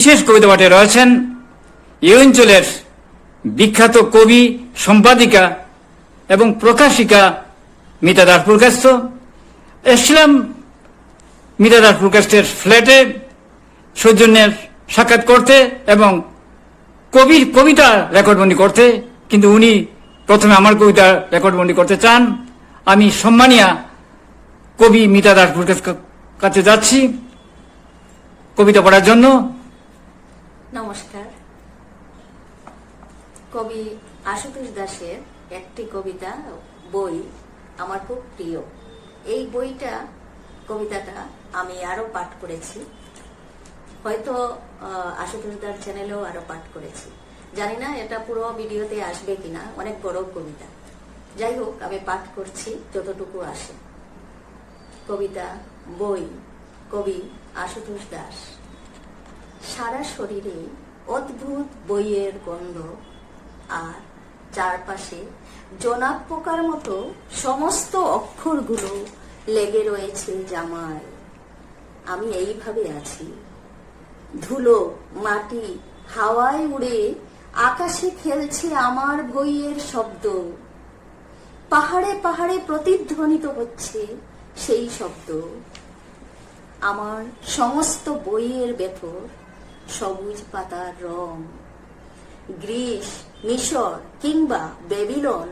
বিশেষ কবিতা পাঠে রয়েছেন এই অঞ্চলের বিখ্যাত কবি, সম্পাদিকা এবং প্রকাশিকা মিতা দাস প্রকাশ্য এসছিলাম মিতা দাস প্রকাশের ফ্ল্যাটে সৌজন্যের সাক্ষাৎ করতে এবং কবির কবিতা রেকর্ডবন্দি করতে। কিন্তু উনি প্রথমে আমার কবিতা রেকর্ডবন্দি করতে চান। আমি সম্মানিয়া কবি মিতা দাস প্রকাশ কাছে যাচ্ছি কবিতা পড়ার জন্য। নমস্কার। কবি আশুতোষ দাসের একটি কবিতা, বই আমার খুব প্রিয়। এই বইটা, কবিতাটা আমি আরও পাঠ করেছি। হয়তো আশুতোষ দার চ্যানেলেও আরও পাঠ করেছি। জানি না এটা পুরো ভিডিওতে আসবে কিনা, অনেক বড় কবিতা। যাই হোক, আমি পাঠ করছি, যতটুকু আসে। কবিতা, বই, কবি আশুতোষ দাস সারা শরীরে অদ্ভুত বইয়ের গন্ধ আর চারপাশে জোনাক পোকার মতো সমস্ত অক্ষরগুলো লেগে রয়েছে জামায়। আমি এইভাবে আছি। ধুলো, মাটি, হাওয়ায় উড়ে আকাশে খেলছে আমার বইয়ের শব্দ। পাহাড়ে পাহাড়ে প্রতিধ্বনিত হচ্ছে সেই শব্দ। আমার সমস্ত বইয়ের ভেতর সবুজ পাতার রং। গ্রিস, মিশর কিংবা বেবিলন,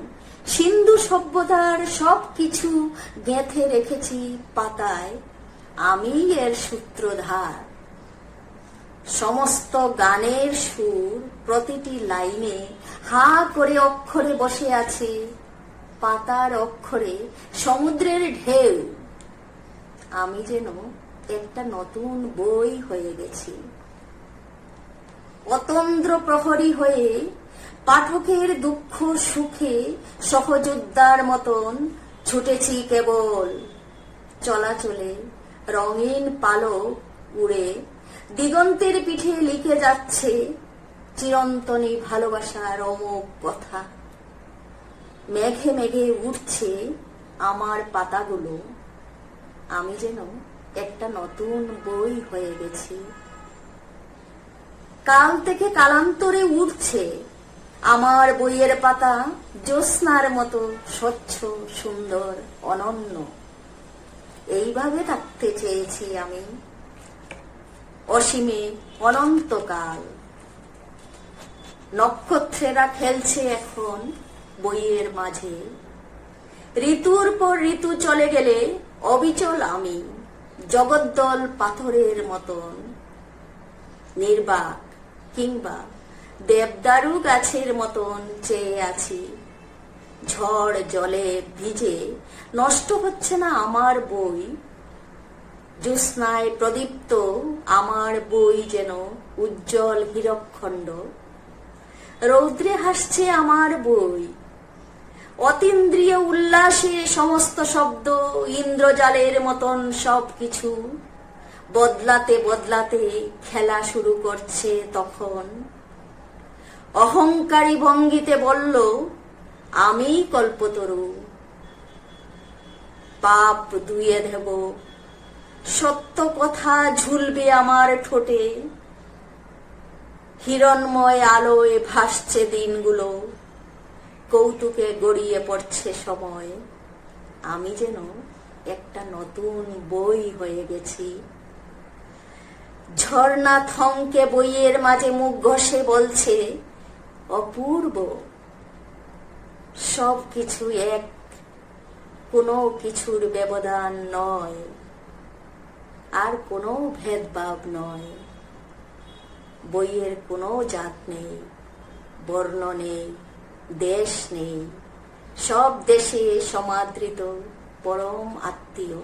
সিন্ধু সভ্যতার সব কিছু গেঁথে রেখেছি পাতায়। আমি এর সূত্রধার। সমস্ত গানের সুর প্রতিটি লাইনে হা করে অক্ষরে বসে আছে। পাতার অক্ষরে সমুদ্রের ঢেউ। আমি যেন একটা নতুন বই হয়ে গেছি। অতন্দ্র প্রহরী হয়ে পাঠকের দুঃখ সুখে সহযোদ্ধার মতন ছুটেছি কেবল। চলাচলে রঙিন পালক উড়ে দিগন্তের পিঠে লিখে যাচ্ছে চিরন্তনী ভালোবাসার অমোক কথা। মেঘে মেঘে উঠছে আমার পাতাগুলো। আমি যেন একটা নতুন বই হয়ে গেছি। কাল থেকে কালান্তরে উঠছে আমার বইয়ের পাতা জ্যোৎস্নার মতো স্বচ্ছ, সুন্দর, অনন্য। এইভাবে থাকতে চেয়েছি আমি। অসীমে অনন্তকাল। নক্ষত্রেরা খেলছে এখন বইয়ের মাঝে। ঋতুর পর ঋতু চলে গেলে অবিচল আমি, জগদ্দল পাথরের মতন। নির্বাক কিংবা দেবদারু গাছের মতন চেয়ে আছি। ঝড় জলে ভিজে নষ্ট হচ্ছে না আমার বই। জ্যোৎস্নায় প্রদীপ্ত আমার বই যেন উজ্জ্বল হীরকখণ্ড। রৌদ্রে হাসছে আমার বই। অতীন্দ্রিয় উল্লাসে সমস্ত শব্দ ইন্দ্রজালের মতন সব কিছু বদলাতে বদলাতে খেলা শুরু করছে তখন। অহংকারী ভঙ্গিতে বলল, আমি কল্পতরু। পাপ ধুয়ে দেব। সত্য কথা ঝুলবে আমার ঠোঁটে। হিরণময় আলোয় ভাসছে দিনগুলো। কৌতুকে গড়িয়ে পড়ছে সময়। আমি যেন একটা নতুন বই হয়ে গেছি। ঝর্ণা থমকে বইয়ের মাঝে মুখ ঘষে বলছে, অপূর্ব। সব কিছু এক, কোনো কিছুর ব্যবধান নয়, আর কোনো ভেদভাব নয়। বইয়ের কোনো জাত নেই, বর্ণ নেই, দেশ নেই। সব দেশে সমাদৃত, পরম আত্মীয়।